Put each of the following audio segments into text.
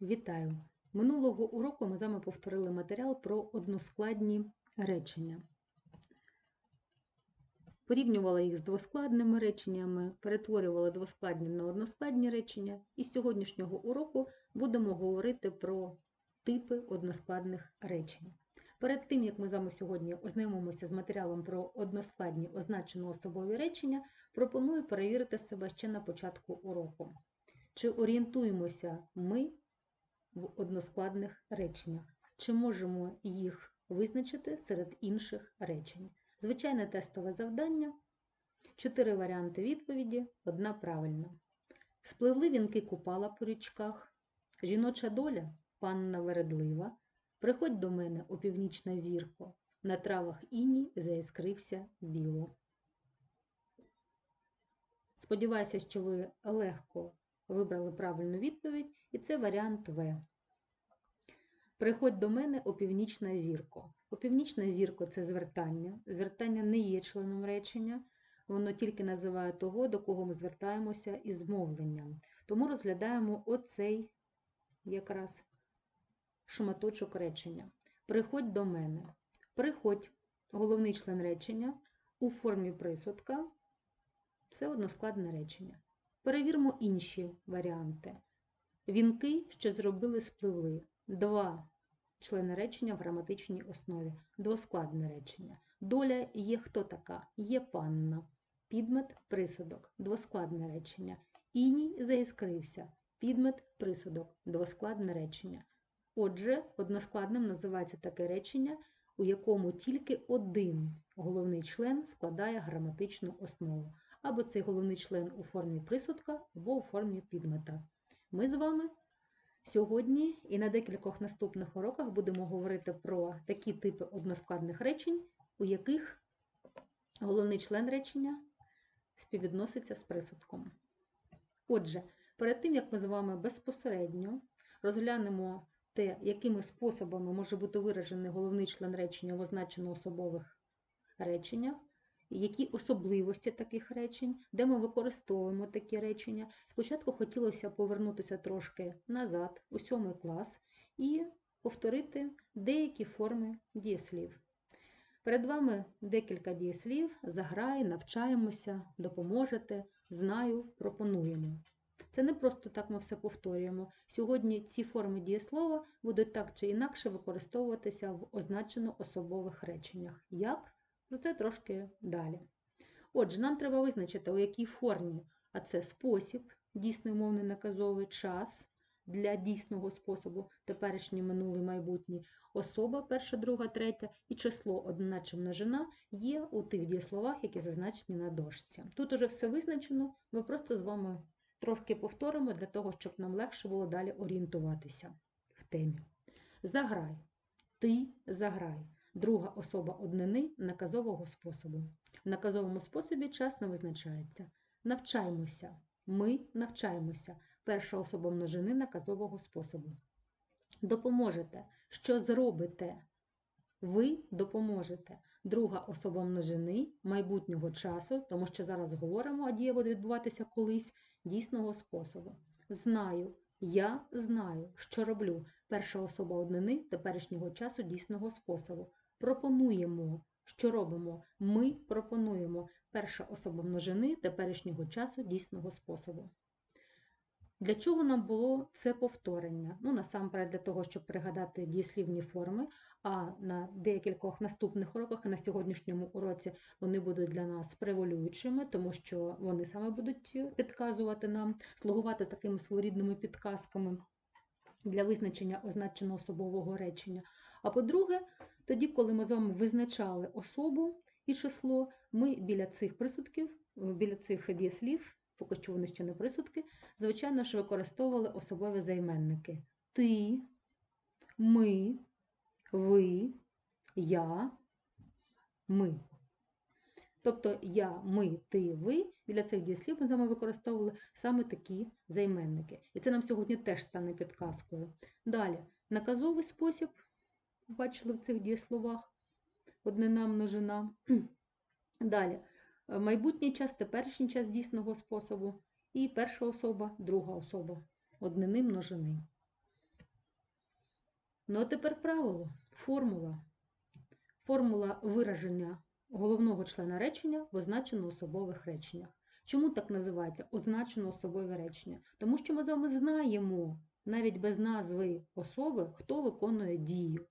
Вітаю! Минулого уроку ми з вами повторили матеріал про односкладні речення. Порівнювали їх з двоскладними реченнями, перетворювали двоскладні на односкладні речення. І з сьогоднішнього уроку будемо говорити про типи односкладних речень. Перед тим, як ми з вами сьогодні ознайомимося з матеріалом про односкладні означено особові речення, пропоную перевірити себе ще на початку уроку. Чи орієнтуємося ми в односкладних реченнях? Чи можемо їх визначити серед інших речень? Звичайне тестове завдання. Чотири варіанти відповіді, одна правильна. Спливли вінки купала по річках. Жіноча доля панна вередлива. Приходь до мене, о північна зірко, на травах іній заіскрився біло. Сподіваюся, що ви легко вибрали правильну відповідь, і це варіант В. Приходь до мене опівнічна зірко. Опівнічна зірко це звертання. Звертання не є членом речення, воно тільки називає того, до кого ми звертаємося із мовленням. Тому розглядаємо оцей якраз шматочок речення. Приходь до мене. Приходь, головний член речення у формі присудка. Це односкладне речення. Перевіримо інші варіанти. Вінки, що зробили, спливли. Два члени речення в граматичній основі. Двоскладне речення. Доля є хто така? Є панна. Підмет присудок. Двоскладне речення. Іній заіскрився. Підмет присудок. Двоскладне речення. Отже, односкладним називається таке речення, у якому тільки один головний член складає граматичну основу або цей головний член у формі присудка, або у формі підмета. Ми з вами сьогодні і на декількох наступних уроках будемо говорити про такі типи односкладних речень, у яких головний член речення співвідноситься з присудком. Отже, перед тим, як ми з вами безпосередньо розглянемо те, якими способами може бути виражений головний член речення в означено особових реченнях, які особливості таких речень, де ми використовуємо такі речення. Спочатку хотілося повернутися трошки назад, у сьомий клас, і повторити деякі форми дієслів. Перед вами декілька дієслів, заграй, навчаємося, допоможете, знаю, пропонуємо. Це не просто так ми все повторюємо. Сьогодні ці форми дієслова будуть так чи інакше використовуватися в означено особових реченнях. Як? Про це трошки далі. Отже, нам треба визначити, у якій формі, а це спосіб, дійсний умовний наказовий час для дійсного способу, теперішній, минулий, майбутній, особа, перша, друга, третя і число одна чи множина є у тих дієсловах, які зазначені на дошці. Тут уже все визначено, ми просто з вами трошки повторимо для того, щоб нам легше було далі орієнтуватися в темі. Заграй. Ти заграй друга особа однини наказового способу. В наказовому способі час не визначається. Навчаймося. Ми навчаємося. Перша особа множини наказового способу. Допоможете. Що зробите? Ви допоможете. Друга особа множини майбутнього часу, тому що зараз говоримо, а дія буде відбуватися колись дійсного способу. Знаю. Я знаю, що роблю. Перша особа однини теперішнього часу дійсного способу. Пропонуємо, що робимо? Ми пропонуємо перша особа множини теперішнього часу дійсного способу. Для чого нам було це повторення? Ну, насамперед, для того, щоб пригадати дієслівні форми, а на декількох наступних уроках, на сьогоднішньому уроці вони будуть для нас преволюючими, тому що вони саме будуть підказувати нам, слугувати такими своєрідними підказками для визначення означеного особового речення. А по-друге, тоді, коли ми з вами визначали особу і число, ми біля цих присудків, біля цих дієслів, поки що вони ще не присудки, звичайно ж використовували особові займенники. Ти, ми, ви, я, ми. Тобто я, ми, ти, ви, біля цих дієслів ми з вами використовували саме такі займенники. І це нам сьогодні теж стане підказкою. Далі, наказовий спосіб бачили в цих дієсловах однина множина. Далі, майбутній час, теперішній час дійсного способу, і перша особа, друга особа, однини множини. Ну, а тепер правило, формула. Формула вираження головного члена речення в означено-особових реченнях. Чому так називається означено-особове речення? Тому що ми з вами знаємо, навіть без назви особи, хто виконує дію.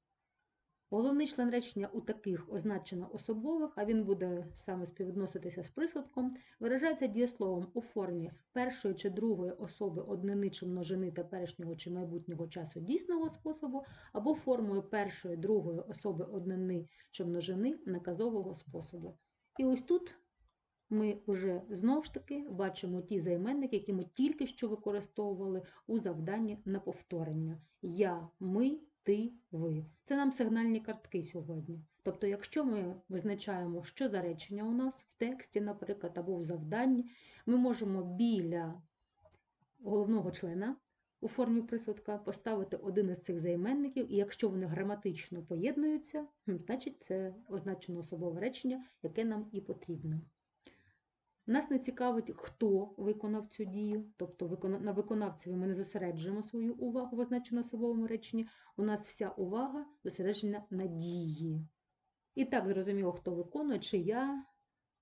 Головний член речення у таких означено-особових, а він буде саме співвідноситися з присудком, виражається дієсловом у формі першої чи другої особи однини чи множини теперішнього чи майбутнього часу дійсного способу, або формою першої, другої особи однини чи множини наказового способу. І ось тут ми вже знову ж таки бачимо ті займенники, які ми тільки що використовували у завданні на повторення. Я, ми, ти, ви. Це нам сигнальні картки сьогодні. Тобто, якщо ми визначаємо, що за речення у нас в тексті, наприклад, або в завданні, ми можемо біля головного члена у формі присудка поставити один із цих займенників, і якщо вони граматично поєднуються, значить це означено особове речення, яке нам і потрібно. Нас не цікавить, хто виконав цю дію, тобто на виконавцеві ми не зосереджуємо свою увагу в означено особовому реченні. У нас вся увага зосереджена на дії. І так зрозуміло, хто виконує, чи я,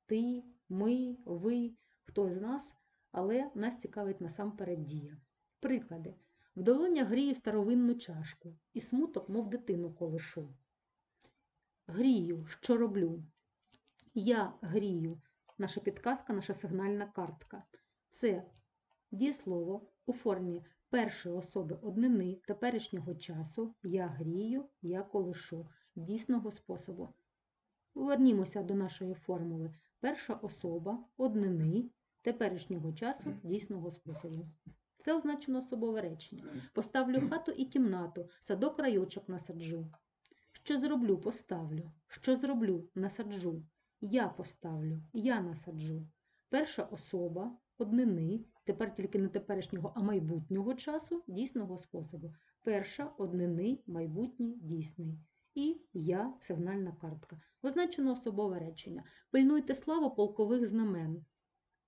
ти, ми, ви, хто з нас, але нас цікавить насамперед дія. Приклади. В долонях грію старовинну чашку, і смуток, мов дитину колишу. Грію, що роблю? Я грію. Наша підказка, наша сигнальна картка. Це дієслово у формі першої особи однини теперішнього часу я грію, я колишу дійсного способу. Повернімося до нашої формули. Перша особа однини теперішнього часу дійсного способу. Це означено особове речення. Поставлю хату і кімнату, садок райочок насаджу. Що зроблю, поставлю. Що зроблю, насаджу. Я поставлю, я насаджу. Перша особа однини, тепер тільки не теперішнього, а майбутнього часу дійсного способу. Перша однини, майбутній, дійсний. І я сигнальна картка. Означено особове речення. Пильнуйте славу полкових знамен.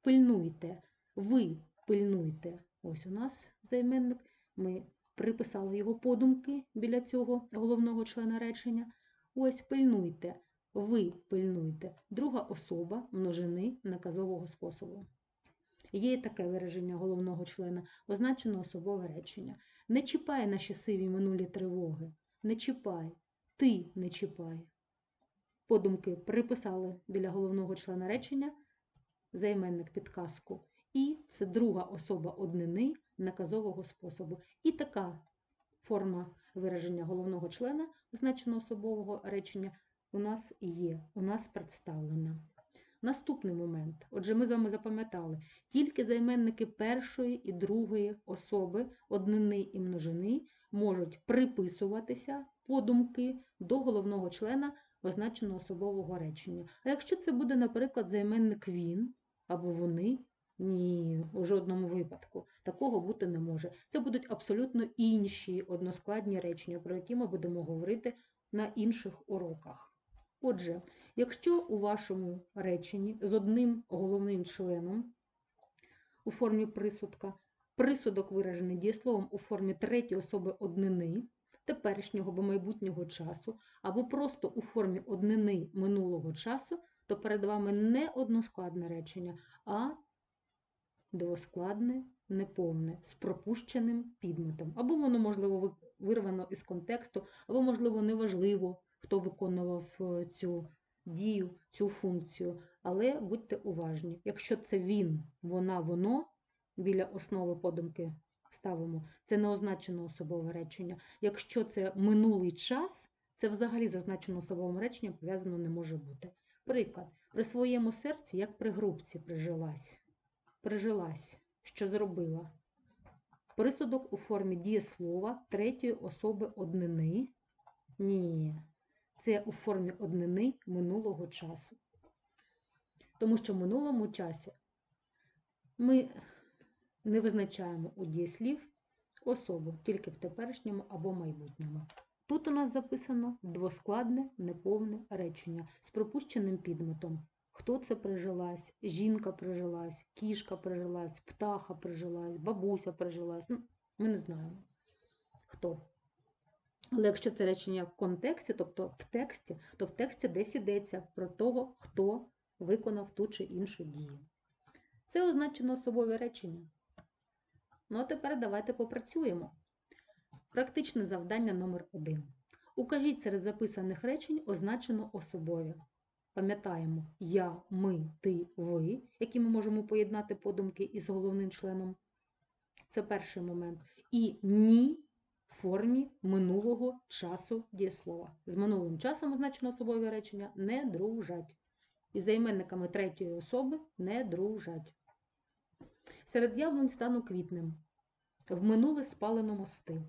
Пильнуйте, ви пильнуйте. Ось у нас займенник. Ми приписали його подумки біля цього головного члена речення. Ось пильнуйте. Ви пильнуйте. Друга особа множини наказового способу. Є таке вираження головного члена, означено особове речення. Не чіпай наші сиві минулі тривоги. Не чіпай. Ти не чіпай. Подумки приписали біля головного члена речення займенник підказку. І це друга особа однини наказового способу. І така форма вираження головного члена, означено особового речення, у нас є, у нас представлена. Наступний момент. Отже, ми з вами запам'ятали, тільки займенники першої і другої особи, однини і множини, можуть приписуватися подумки до головного члена означеного особового речення. А якщо це буде, наприклад, займенник він або вони, ні, у жодному випадку такого бути не може. Це будуть абсолютно інші односкладні речення, про які ми будемо говорити на інших уроках. Отже, якщо у вашому реченні з одним головним членом у формі присудка, присудок виражений дієсловом у формі третьої особи однини, теперішнього або майбутнього часу, або просто у формі однини минулого часу, то перед вами не односкладне речення, а двоскладне, неповне, з пропущеним підметом. Або воно, можливо, вирвано із контексту, або, можливо, неважливо, хто виконував е, цю дію, цю функцію. Але будьте уважні, якщо це він, вона, воно біля основи подумки ставимо, це не означено особове речення. Якщо це минулий час, це взагалі з означено особовим реченням пов'язано не може бути. Приклад, при своєму серці, як при грубці прижилась. Прижилась, що зробила. Присудок у формі дієслова третьої особи однини. Ні, це у формі однини минулого часу. Тому що в минулому часі ми не визначаємо у дієслів особу тільки в теперішньому або майбутньому. Тут у нас записано двоскладне неповне речення з пропущеним підметом. Хто це прижилась? Жінка прижилась, кішка прижилась, птаха прижилась, бабуся прижилась. Ну, ми не знаємо. Хто? Але якщо це речення в контексті, тобто в тексті, то в тексті десь йдеться про того, хто виконав ту чи іншу дію. Це означено особове речення. Ну а тепер давайте попрацюємо. Практичне завдання номер 1 Укажіть серед записаних речень означено особові. Пам'ятаємо я, ми, ти, ви, які ми можемо поєднати подумки із головним членом. Це перший момент. І ні формі минулого часу дієслова. З минулим часом означено особові речення не дружать. І займенниками третьої особи не дружать. Серед яблунь стану квітнем. В минуле спалено мости.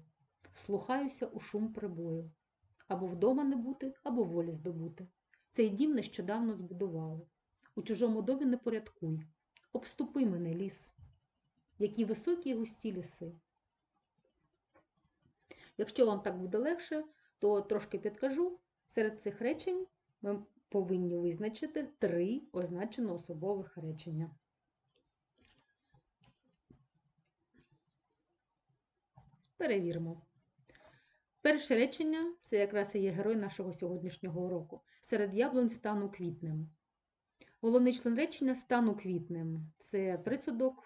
Слухаюся у шум прибою. Або вдома не бути, або волі здобути. Цей дім нещодавно збудували. У чужому домі не порядкуй. Обступи мене, ліс. Які високі й густі ліси. Якщо вам так буде легше, то трошки підкажу. Серед цих речень ми повинні визначити три означено особових речення. Перевіримо. Перше речення це якраз і є герой нашого сьогоднішнього уроку. Серед яблунь стану квітнем. Головний член речення стану квітнем. Це присудок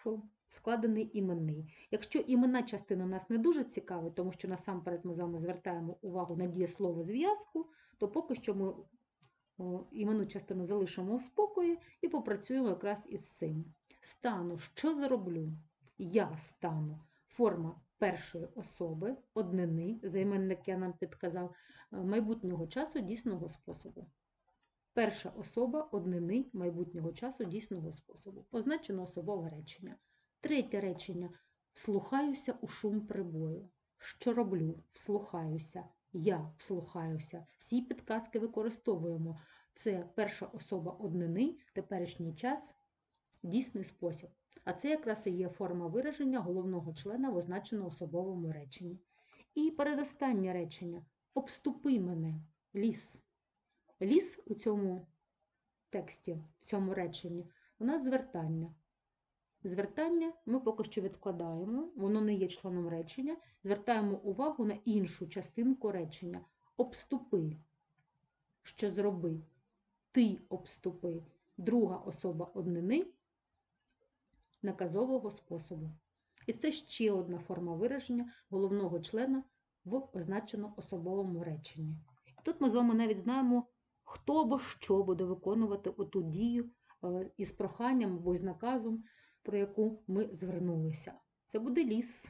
складений іменний. Якщо іменна частина нас не дуже цікавить, тому що насамперед ми з вами звертаємо увагу на дієслово зв'язку, то поки що ми іменну частину залишимо в спокої і попрацюємо якраз із цим. Стану, що зроблю? Я стану. Форма першої особи, однини, займенник я нам підказав, е, майбутнього часу дійсного способу. Перша особа однини майбутнього часу дійсного способу. Позначено особове речення. Третє речення. Вслухаюся у шум прибою. Що роблю? Вслухаюся. Я вслухаюся. Всі підказки використовуємо. Це перша особа однини, теперішній час, дійсний спосіб. А це якраз і є форма вираження головного члена в означено особовому реченні. І передостаннє речення обступи мене, ліс. Ліс у цьому тексті, в цьому реченні, у нас звертання. Звертання ми поки що відкладаємо, воно не є членом речення. Звертаємо увагу на іншу частинку речення. Обступи, що зроби, ти обступи, друга особа однини наказового способу. І це ще одна форма вираження головного члена в означено особовому реченні. І тут ми з вами навіть знаємо, хто або що буде виконувати оту дію е, із проханням або з наказом, про яку ми звернулися. Це буде ліс,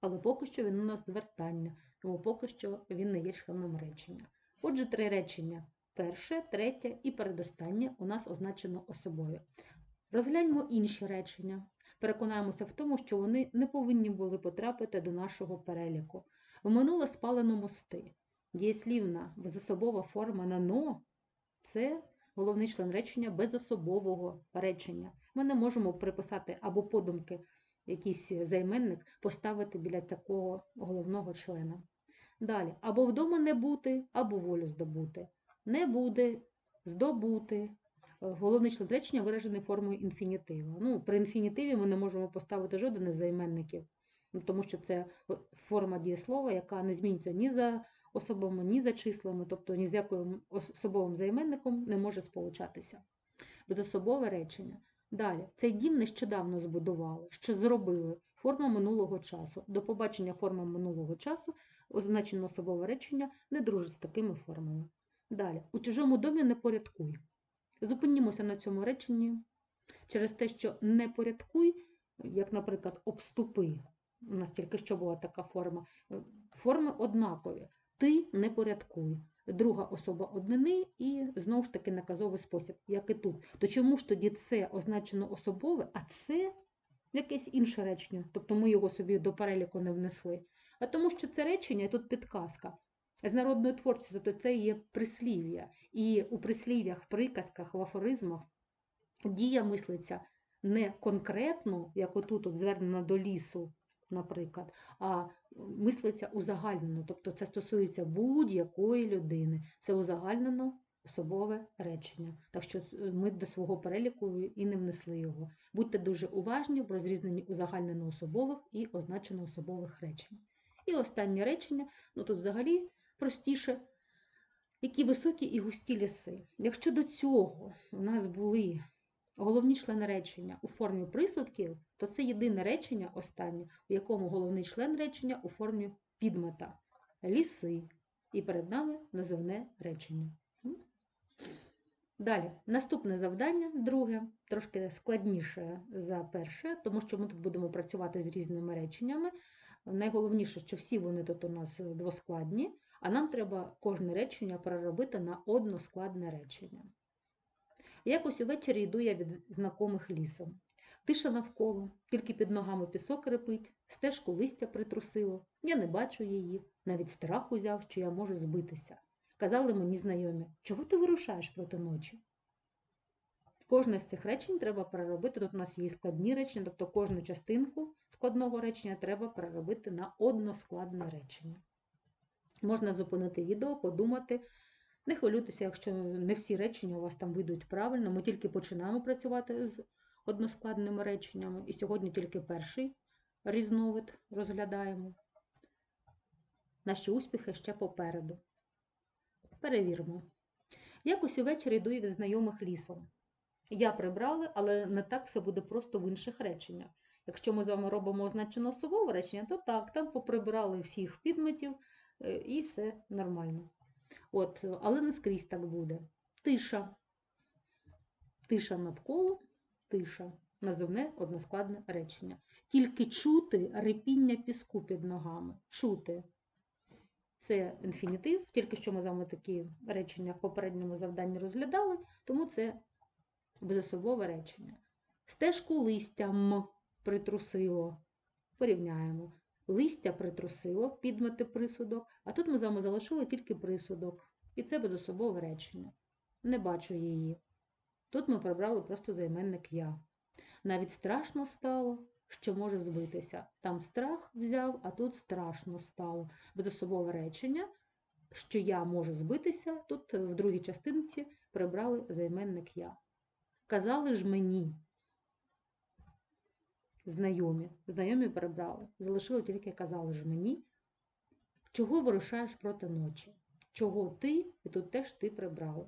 але поки що він у нас звертання, тому поки що він не є членом речення. Отже, три речення. Перше, третє і передостаннє у нас означено особові. Розгляньмо інші речення. Переконаємося в тому, що вони не повинні були потрапити до нашого переліку. В минуле спалено мости. Дієслівна безособова форма на но це головний член речення безособового речення. Ми не можемо приписати або подумки якийсь займенник поставити біля такого головного члена. Далі, або вдома не бути, або волю здобути. Не буде, здобути. Головний член речення виражений формою інфінітива. Ну, При інфінітиві ми не можемо поставити жоден із займенників, тому що це форма дієслова, яка не змінюється ні за особами, ні за числами, тобто ні з яким особовим займенником не може сполучатися. Безособове речення. Далі, цей дім нещодавно збудували, що зробили форма минулого часу. До побачення форма минулого часу означено особове речення не дружить з такими формами. Далі, у чужому домі не порядкуй. Зупинімося на цьому реченні через те, що не порядкуй, як, наприклад, обступи. У нас тільки що була така форма. Форми однакові. Ти не порядкуй. Друга особа однини і знову ж таки наказовий спосіб, як і тут. То чому ж тоді це означено особове, а це якесь інше речення? Тобто ми його собі до переліку не внесли. А тому що це речення, і тут підказка. З народної творчості, тобто це є прислів'я. І у прислів'ях, приказках, в афоризмах дія мислиться не конкретно, як отут от звернена до лісу, наприклад, а мислиться узагальнено. Тобто це стосується будь-якої людини. Це узагальнено особове речення. Так що ми до свого переліку і не внесли його. Будьте дуже уважні в розрізненні узагальнено особових і означено особових речень. І останнє речення, ну тут взагалі простіше, які високі і густі ліси. Якщо до цього у нас були головні члени речення у формі присудків, то це єдине речення останнє, у якому головний член речення у формі підмета ліси. І перед нами називне речення. Далі, наступне завдання, друге, трошки складніше за перше, тому що ми тут будемо працювати з різними реченнями. Найголовніше, що всі вони тут у нас двоскладні, а нам треба кожне речення переробити на односкладне речення. Якось увечері йду я від знакомих лісом. Тиша навколо, тільки під ногами пісок репить, стежку листя притрусило. Я не бачу її, навіть страх узяв, що я можу збитися. Казали мені знайомі, чого ти вирушаєш проти ночі? Кожне з цих речень треба переробити. Тут у нас є складні речення, тобто кожну частинку складного речення треба переробити на односкладне речення. Можна зупинити відео, подумати. Не хвилюйтеся, якщо не всі речення у вас там вийдуть правильно. Ми тільки починаємо працювати з односкладними реченнями. І сьогодні тільки перший різновид розглядаємо. Наші успіхи ще попереду. Перевіримо. Якось увечері йду від знайомих лісом. Я прибрали, але не так все буде просто в інших реченнях. Якщо ми з вами робимо означено особове речення, то так, там поприбирали всіх підметів е, і все нормально. От, але не скрізь так буде. Тиша. Тиша навколо, тиша. Називне односкладне речення. Тільки чути репіння піску під ногами. Чути. Це інфінітив, тільки що ми з вами такі речення в попередньому завданні розглядали, тому це безособове речення. Стежку листям притрусило. Порівняємо. Листя притрусило, підмети присудок, а тут ми з вами залишили тільки присудок. І це безособове речення. Не бачу її. Тут ми прибрали просто займенник я. Навіть страшно стало, що може збитися. Там страх взяв, а тут страшно стало. Безособове речення, що я можу збитися, тут в другій частинці прибрали займенник я. Казали ж мені. Знайомі. Знайомі перебрали. Залишили тільки казали ж мені. Чого вирушаєш проти ночі? Чого ти, і тут теж ти прибрали.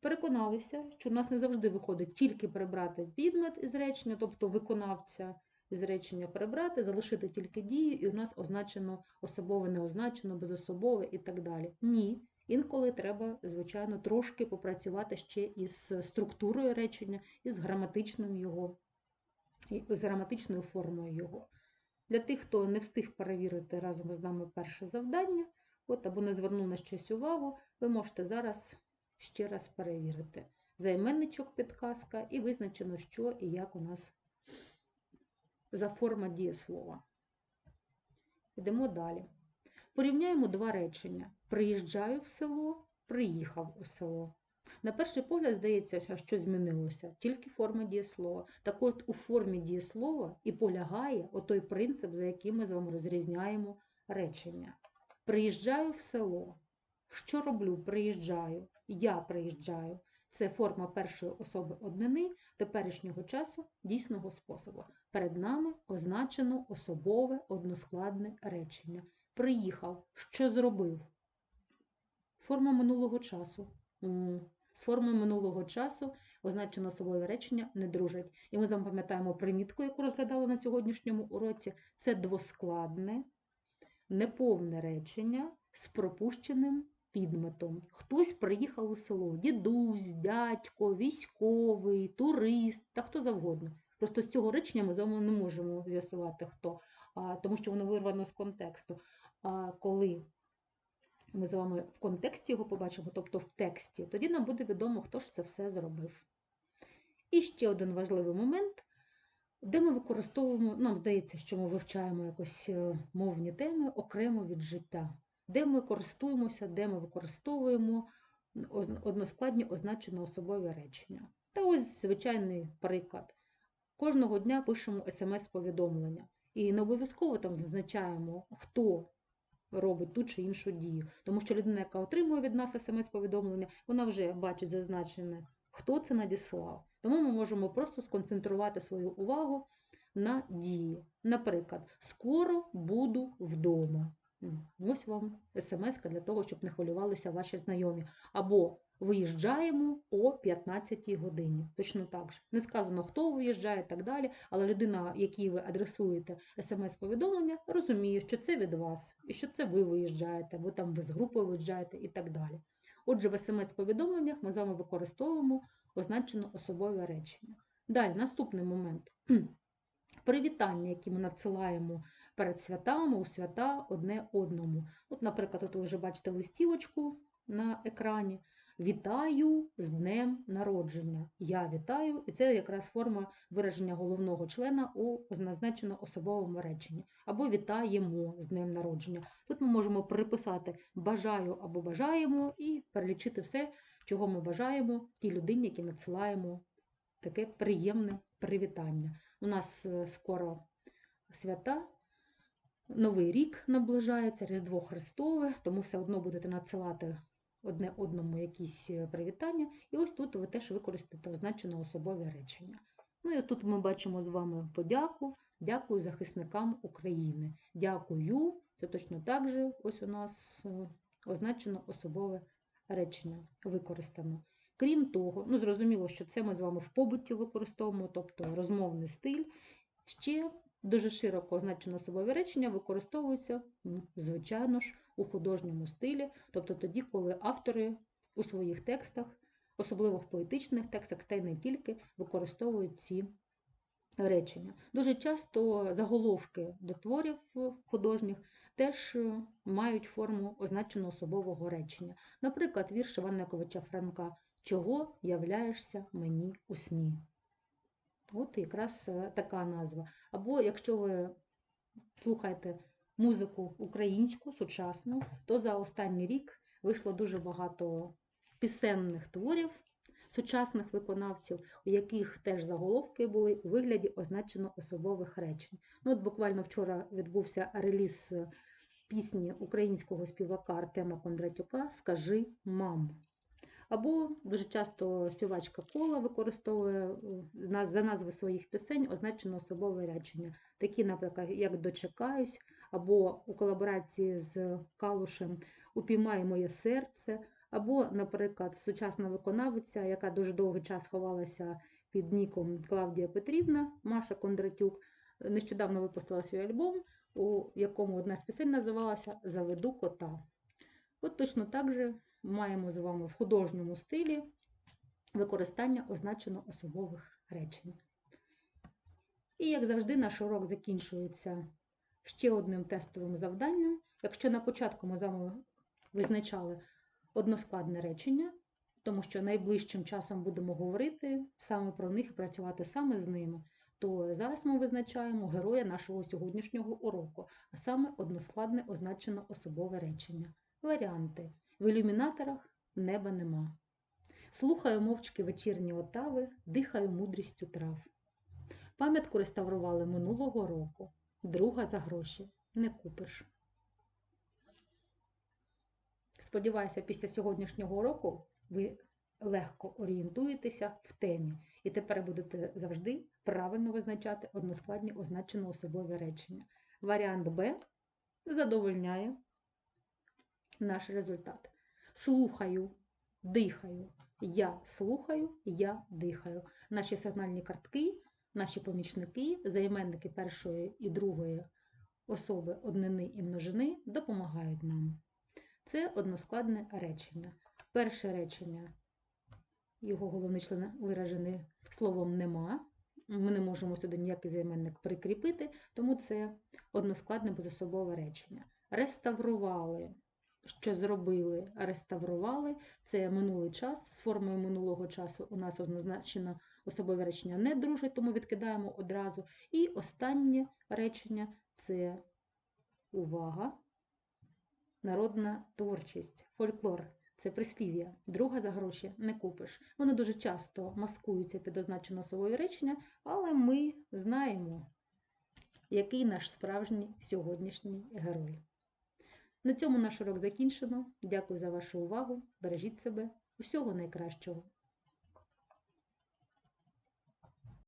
Переконалися, що в нас не завжди виходить тільки прибрати підмет із речення, тобто виконавця із речення прибрати, залишити тільки дію, і у нас означено особове, неозначено, безособове і так далі. Ні. Інколи треба, звичайно, трошки попрацювати ще із структурою речення, із граматичним його, з граматичною формою його. Для тих, хто не встиг перевірити разом з нами перше завдання, от або не звернув на щось увагу, ви можете зараз ще раз перевірити. Займенничок підказка і визначено, що і як у нас за форма дієслова. Йдемо далі. Порівняємо два речення. Приїжджаю в село, приїхав у село. На перший погляд здається, що змінилося, тільки форма дієслова. Так от у формі дієслова і полягає отой принцип, за яким ми з вами розрізняємо речення. Приїжджаю в село. Що роблю? Приїжджаю. Я приїжджаю. Це форма першої особи однини теперішнього часу дійсного способу. Перед нами означено особове односкладне речення. Приїхав, що зробив? Форма минулого часу. З формою минулого часу означено особове речення не дружать. І ми запам'ятаємо примітку, яку розглядали на сьогоднішньому уроці. Це двоскладне, неповне речення з пропущеним підметом. Хтось приїхав у село, дідусь, дядько, військовий, турист та хто завгодно. Просто з цього речення ми з вами не можемо з'ясувати хто, тому що воно вирвано з контексту. А коли ми з вами в контексті його побачимо, тобто в тексті, тоді нам буде відомо, хто ж це все зробив. І ще один важливий момент, де ми використовуємо, нам здається, що ми вивчаємо якось е, мовні теми окремо від життя де ми користуємося, де ми використовуємо односкладні означено особові речення. Та ось звичайний приклад. Кожного дня пишемо смс-повідомлення. І не обов'язково там зазначаємо, хто робить ту чи іншу дію. Тому що людина, яка отримує від нас смс-повідомлення, вона вже бачить зазначене, хто це надіслав. Тому ми можемо просто сконцентрувати свою увагу на дії. Наприклад, скоро буду вдома. Ось вам смс для того, щоб не хвилювалися ваші знайомі. Або виїжджаємо о 15 годині. Точно так же. Не сказано, хто виїжджає і так далі, але людина, якій ви адресуєте смс-повідомлення, розуміє, що це від вас, і що це ви виїжджаєте, або там ви з групою виїжджаєте і так далі. Отже, в смс-повідомленнях ми з вами використовуємо означено особове речення. Далі, наступний момент. Привітання, які ми надсилаємо перед святами, у свята одне одному. От, наприклад, от ви вже бачите листівочку на екрані. Вітаю з днем народження. Я вітаю, і це якраз форма вираження головного члена у назначено особовому реченні. Або вітаємо з днем народження. Тут ми можемо приписати бажаю або бажаємо і перелічити все, чого ми бажаємо тій людині, які надсилаємо таке приємне привітання. У нас е, скоро свята, Новий рік наближається, Різдво Христове, тому все одно будете надсилати одне одному якісь е, привітання. І ось тут ви теж використаєте означене особове речення. Ну і тут ми бачимо з вами подяку. Дякую захисникам України. Дякую. Це точно так же ось у нас е, означено особове речення використано. Крім того, ну зрозуміло, що це ми з вами в побуті використовуємо, тобто розмовний стиль. Ще дуже широко означено особове речення використовується, ну, звичайно ж, у художньому стилі, тобто тоді, коли автори у своїх текстах, особливо в поетичних текстах, та й не тільки, використовують ці речення. Дуже часто заголовки до творів художніх теж е, мають форму означеного особового речення. Наприклад, вірш Івана Яковича Франка Чого являєшся мені у сні? От якраз е, така назва. Або якщо ви слухаєте музику українську, сучасну, то за останній рік вийшло дуже багато пісенних творів сучасних виконавців, у яких теж заголовки були у вигляді означено особових речень. Ну, от буквально вчора відбувся реліз е, пісні українського співака Артема Кондратюка Скажи мам. Або дуже часто співачка кола використовує е, за назви своїх пісень означено особове речення, такі, наприклад, як Дочекаюсь, або у колаборації з Калушем Упіймай моє серце, або, наприклад, сучасна виконавиця, яка дуже довгий час ховалася під ніком Клавдія Петрівна, Маша Кондратюк, нещодавно випустила свій альбом, у якому одна з пісень називалася Заведу кота. От точно так же маємо з вами в художньому стилі використання означено особових речень. І, як завжди, наш урок закінчується ще одним тестовим завданням. Якщо на початку ми з вами визначали односкладне речення, тому що найближчим часом будемо говорити саме про них і працювати саме з ними, то зараз ми визначаємо героя нашого сьогоднішнього уроку, а саме односкладне означено особове речення. Варіанти. В ілюмінаторах неба нема. Слухаю мовчки вечірні отави, дихаю мудрістю трав. Пам'ятку реставрували минулого року. Друга за гроші не купиш. Сподіваюся, після сьогоднішнього уроку ви легко орієнтуєтеся в темі, і тепер будете завжди правильно визначати односкладні означено особові речення. Варіант Б задовольняє наш результат. Слухаю, дихаю. Я слухаю, я дихаю. Наші сигнальні картки, наші помічники, займенники першої і другої особи однини і множини допомагають нам. Це односкладне речення. Перше речення, його головний член виражений словом нема. Ми не можемо сюди ніякий займенник прикріпити, тому це односкладне безособове речення. Реставрували. Що зробили? Реставрували. Це минулий час. З формою минулого часу у нас означено особове речення не дружить, тому відкидаємо одразу. І останнє речення це увага народна творчість, фольклор це прислів'я. Друга за гроші не купиш. Вони дуже часто маскуються під означено особові речення, але ми знаємо, який наш справжній сьогоднішній герой. На цьому наш урок закінчено. Дякую за вашу увагу. Бережіть себе. Усього найкращого!